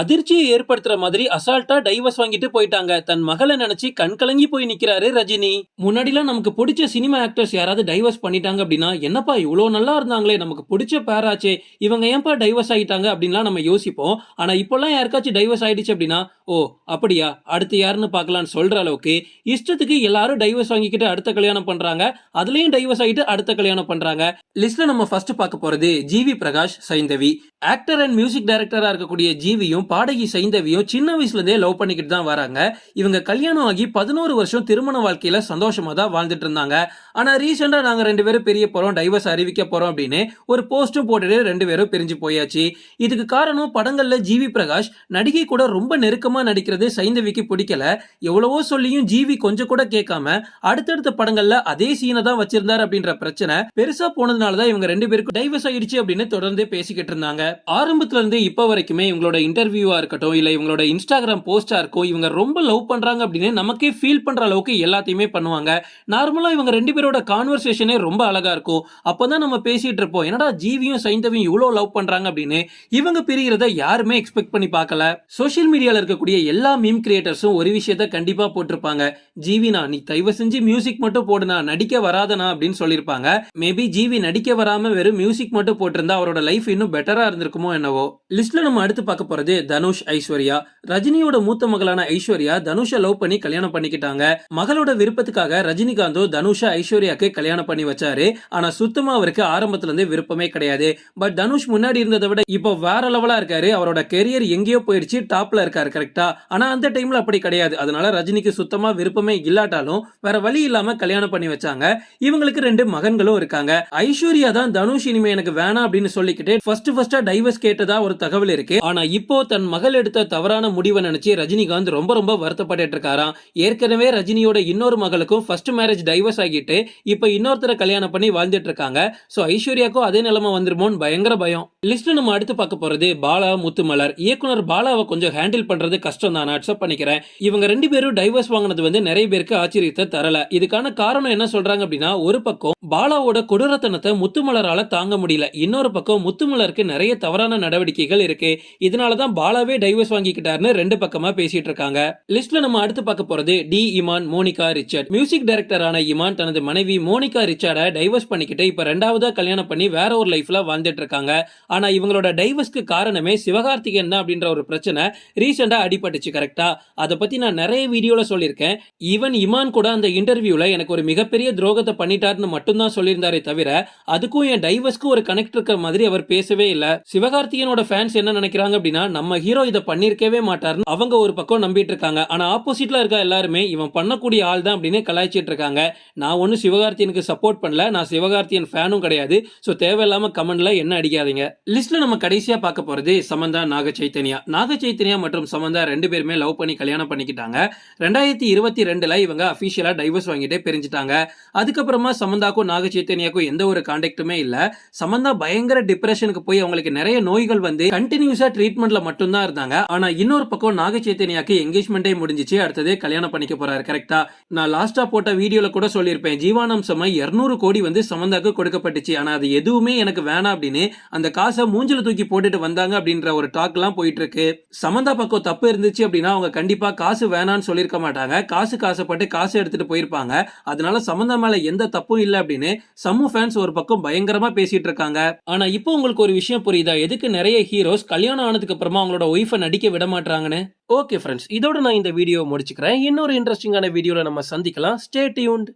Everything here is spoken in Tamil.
அதிர்ச்சியை ஏற்படுத்துற மாதிரி அசால்ட்டா டைவர்ஸ் வாங்கிட்டு போயிட்டாங்க. தன் மகளை நினைச்சு கண் கலங்கி போய் நிக்கிறாரு ரஜினி. முன்னாடிலாம் நமக்கு பிடிச்ச சினிமா ஆக்டர்ஸ் யாராவது டைவர்ஸ் பண்ணிட்டாங்க அப்படின்னா என்னப்பா இவ்வளவு நல்லா இருந்தாங்களே நமக்கு பிடிச்ச பேராச்சே இவங்க ஏன்பா டைவர்ஸ் ஆகிட்டாங்க அப்படின்லாம் நம்ம யோசிப்போம். ஆனா இப்பெல்லாம் யாருக்காச்சும் டைவர்ஸ் ஆயிடுச்சு அப்படின்னா ஓ அப்படியா அடுத்து யாருன்னு பார்க்கலான்னு சொல்ற அளவுக்கு இஷ்டத்துக்கு எல்லாரும் டைவர்ஸ் வாங்கிக்கிட்டு அடுத்த கல்யாணம் பண்றாங்க அதுலயும் டைவர்ஸ் ஆகிட்டு அடுத்த கல்யாணம் பண்றாங்க. லிஸ்ட்ல நம்ம ஃபர்ஸ்ட் பார்க்க போறது G V Prakash Saindhavi. Actor and music டைரக்டரா இருக்கக்கூடிய ஜீவியும் பாடகி சைந்தவியும் சின்ன வயசுல இருந்தே லவ் பண்ணிக்கிட்டு தான் வராங்க. இவங்க கல்யாணம் ஆகி பதினோரு வருஷம் திருமண வாழ்க்கையில சந்தோஷமா தான் வாழ்ந்துட்டு இருந்தாங்க. ஆனா ரீசெண்டா நாங்க ரெண்டு பேரும் பிரிய போறோம் டைவர்ஸ் அறிவிக்க போறோம் அப்படின்னு ஒரு போஸ்டும் போட்டுட்டு ரெண்டு பேரும் பிரிஞ்சு போயாச்சு. இதுக்கு காரணம் படங்கள்ல ஜிவி பிரகாஷ் நடிகை கூட ரொம்ப நெருக்கமா நடிக்கிறது சைந்தவிக்கு பிடிக்கல. எவ்வளவோ சொல்லியும் ஜிவி கொஞ்சம் கூட கேட்காம அடுத்தடுத்த படங்கள்ல அதே சீனை தான் வச்சிருந்தாரு அப்படின்ற பிரச்சனை பெருசா அதனால தான் இவங்க ரெண்டு பேருக்கும் டைவர்ஸ் ஆயிடுச்சு அப்படின்னு தொடர்ந்து பேசிக்கிட்டு இருந்தாங்க. ஆரம்பத்துல இருந்து இப்ப வரைக்குமே இவங்களோட இன்டர்வியூவா இருக்கட்டும் இல்ல இவங்களோட இன்ஸ்டாகிராம் போஸ்டா இருக்கும் இவங்க ரொம்ப லவ் பண்றாங்க அப்படின்னு நமக்கே ஃபீல் பண்ற அளவுக்கு எல்லாத்தையுமே பண்ணுவாங்க. நார்மலா இவங்க ரெண்டு பேரோட கான்வர்சேஷனே ரொம்ப அழகா இருக்கும். அப்பதான் நம்ம பேசிட்டு இருப்போம் என்னடா ஜீவியும் சைந்தவியும் இவ்வளவு லவ் பண்றாங்க? அப்படின்னு இவங்க பிரிகிறத யாருமே எக்ஸ்பெக்ட் பண்ணி பார்க்கல. சோஷியல் மீடியால இருக்கக்கூடிய எல்லா மீம் கிரியேட்டர்ஸும் ஒரு விஷயத்த கண்டிப்பா போட்டிருப்பாங்க. ஜீவினா நீ தயவு செஞ்சு மியூசிக் மட்டும் போடுனா நடிக்க வராதனா? அப்படின்னு சொல்லியிருப்பாங்க. மேபி ஜீவி நடிக்க வராம வெறும் மியூசிக் மட்டும் போட்டிருந்தா அவரோட லைஃப் இன்னும் பெட்டராக இருந்திருக்குமோ என்னவோ? லிஸ்ட்ல நம்ம அடுத்து பார்க்க போறது தனுஷ் ஐஸ்வர்யா. ரஜினியோட மூத்த மகளான ஐஸ்வர்யா தனுஷை லவ் பண்ணி கல்யாணம் பண்ணிக்கிட்டாங்க. மகளோட விருப்பத்துக்காக ரஜினிகாந்தோ தனுஷா ஐஸ்வர்யாக்கு கல்யாணம் பண்ணி வச்சாரு. ஆனா சுத்தமா அவருக்கு ஆரம்பத்துல இருந்து விருப்பமே கிடையாது. பட் தனுஷ் முன்னாடி இருந்ததை விட இப்போ வேற லெவலா இருக்காரு. அவரோட கெரியர் எங்கேயோ போயிடுச்சு டாப்ல இருக்காரு கரெக்டா ஆனா அந்த டைம்ல அப்படி கிடையாது. அதனால ரஜினிக்கு சுத்தமா விருப்பமே இல்லாட்டாலும் வேற வழி இல்லாம கல்யாணம் பண்ணி வச்சாங்க. இவங்களுக்கு ரெண்டு மகன்களும் இருக்காங்க. ஐஸ்வர்யா தான் தனுஷ் இனிமே எனக்கு வேணாம் அப்படின்னு சொல்லிக்கிட்டு ஃபர்ஸ்ட் ஃபர்ஸ்டா டைவர்ஸ் கேட்டதா ஒரு தகவல் இருக்கு. ஆனா இப்போ தன் மகள் எடுத்த தவறான முடிவை நினைச்சு ரஜினிகாந்த் ரொம்ப ரொம்ப வருத்தப்பட்டு இருக்காராம். ஏற்கனவே ரஜினியோட இன்னொரு மகளுக்கும் ஃபர்ஸ்ட் மேரேஜ் டைவர்ஸ் ஆகிட்டு இப்போ இன்னொருத்தரை கல்யாணம் பண்ணி வாழ்ந்துட்டு இருக்காங்க. சோ ஐஸ்வர்யாக்கும் அதே நிலைமை வந்துருமோன்னு பயங்கர பயம். லிஸ்ட் நம்ம அடுத்து பார்க்க போறது பாலா முத்துமலர். இயக்குனர் பாலாவை கொஞ்சம் ஹேண்டில் பண்றது கஷ்டம் தான் நான் அக்செப்ட் பண்ணிக்கிறேன். இவங்க ரெண்டு பேரும் டைவர்ஸ் வாங்கினது வந்து நிறைய பேருக்கு ஆச்சரியத்தை தரல. இதுக்கான காரணம் என்ன சொல்றாங்க அப்படின்னா ஒரு பக்கம் பாலாவோட கொடூரத்தனத்தை முத்துமலரால தாங்க முடியல. இன்னொரு பக்கம் முத்துமலருக்கு நிறைய தவறான நடவடிக்கைகள் இருக்கு. இதனாலதான் பாலாவே டைவர்ஸ் வாங்கிக்கிட்டாருன்னு ரெண்டு பக்கமா பேசிட்டு இருக்காங்க. லிஸ்ட்ல நம்ம அடுத்து பார்க்க போறது D Imman Monica Richard. Music டைரக்டரான Imman தனது மனைவி மோனிகா ரிச்சர்டை டைவர்ஸ் பண்ணிக்கிட்டு இப்ப ரெண்டாவதா கல்யாணம் பண்ணி வேற ஒரு லைஃப்ல வாழ்ந்துட்டு இருக்காங்க. ஆனா இவங்களோட டைவர்ஸ்க்கு காரணமே சிவகார்த்திகேயன் தான் அப்படின்ற ஒரு பிரச்சனை ரீசெண்டா அடிபட்டுச்சு கரெக்டா அதை பத்தி நான் நிறைய வீடியோல சொல்லியிருக்கேன். ஈவன் இமான் கூட அந்த இன்டர்வியூல எனக்கு ஒரு மிகப்பெரிய துரோகத்தை பண்ணிட்டாருன்னு மட்டும்தான் சொல்லியிருந்தாரே தவிர அதுக்கும் என் டைவர்ஸ்க்கும் ஒரு கனெக்ட் இருக்கிற மாதிரி அவர் பேசவே இல்ல. சிவகார்த்திகனோட ஃபேன்ஸ் என்ன நினைக்கிறாங்க அப்படின்னா நம்ம ஹீரோ இதை பண்ணிருக்கவே மாட்டார்னு அவங்க ஒரு பக்கம் நம்பிட்டு இருக்காங்க. ஆனா ஆப்போசிட்ல இருக்க எல்லாருமே இவன் பண்ணக்கூடிய ஆள் தான் அப்படின்னு கலாய்ச்சிட்டு இருக்காங்க. நான் ஒன்னும் சிவகார்த்தியனுக்கு சப்போர்ட் பண்ணல. நான் சிவகார்த்தியன் ஃபேனும் கிடையாது. ஸோ தேவையில்லாம கமெண்ட்ல என்ன அடிக்காதீங்க. லிஸ்ட்ல நம்ம கடைசியா பார்க்க போறது சமந்தா நாக சைத்தன்யா நாக சைத்தன்யா மற்றும் சமந்தா ரெண்டு பேருமே லவ் பண்ணி கல்யாணம் பண்ணிக்கிட்டாங்க. ரெண்டாயிரத்தி இருபத்தி ரெண்டுல இவங்க அபிஷியலா டைவர்ஸ் வாங்கிட்டே பிரிஞ்சுட்டாங்க. அதுக்கப்புறமா சமந்தாக்கும் நாக சைத்தன்யாக்கும் எந்த ஒரு காண்டாக்டுமே இல்லை. சமந்தா பயங்கர டிப்ரெஷனுக்கு போய் அவங்களுக்கு நிறைய நோய்கள் வந்து கண்டினியூஸா ட்ரீட்மெண்ட்ல மட்டும்தான் இருந்தாங்க. ஆனா இன்னொரு பக்கம் நாக சைத்தன்யாக்கு எங்கேஜ்மெண்டே முடிஞ்சிச்சு. அடுத்தது கல்யாணம் பண்ணிக்க போறாரு கரெக்டா நான் லாஸ்டா போட்ட வீடியோல கூட சொல்லியிருப்பேன். ஜீவானம்சமா இருநூறு கோடி வந்து சமந்தாக்கு கொடுக்கப்பட்டுச்சு. ஆனா அது எதுவுமே எனக்கு வேணாம் அப்படின்னு அந்த காசை மூஞ்சில தூக்கி போட்டுட்டு வந்தாங்க அப்படின்ற ஒரு டாக் எல்லாம் போயிட்டு இருக்கு சமந்தா பக்கம் தப்பு இருந்துச்சு அப்படின்னா அவங்க கண்டிப்பா காசு வேணாம்னு சொல்லியிருக்க மாட்டாங்க. காசு காசப்பட்டு காசு எடுத்துட்டு போயிருப்பாங்க. அதனால சமந்தா மேல எந்த தப்பும் இல்ல அப்படின்னு சம்மு ஃபேன்ஸ் ஒரு பக்கம் பயங்கரமா பேசிட்டு இருக்காங்க. ஆனா இப்போ உங்களுக்கு ஒரு விஷயம் புரியுதா? எதுக்கு நிறைய ஹீரோஸ் கல்யாணம் ஆனதுக்கு அப்புறமா அவங்களோட ஒய்ஃபை நடிக்க விட மாட்டாங்கன்னு ஓகே ஃப்ரெண்ட்ஸ் இதோட நான் இந்த வீடியோ முடிச்சுக்கிறேன். இன்னொரு இன்ட்ரெஸ்டிங்கான வீடியோல நம்ம சந்திக்கலாம். Stay tuned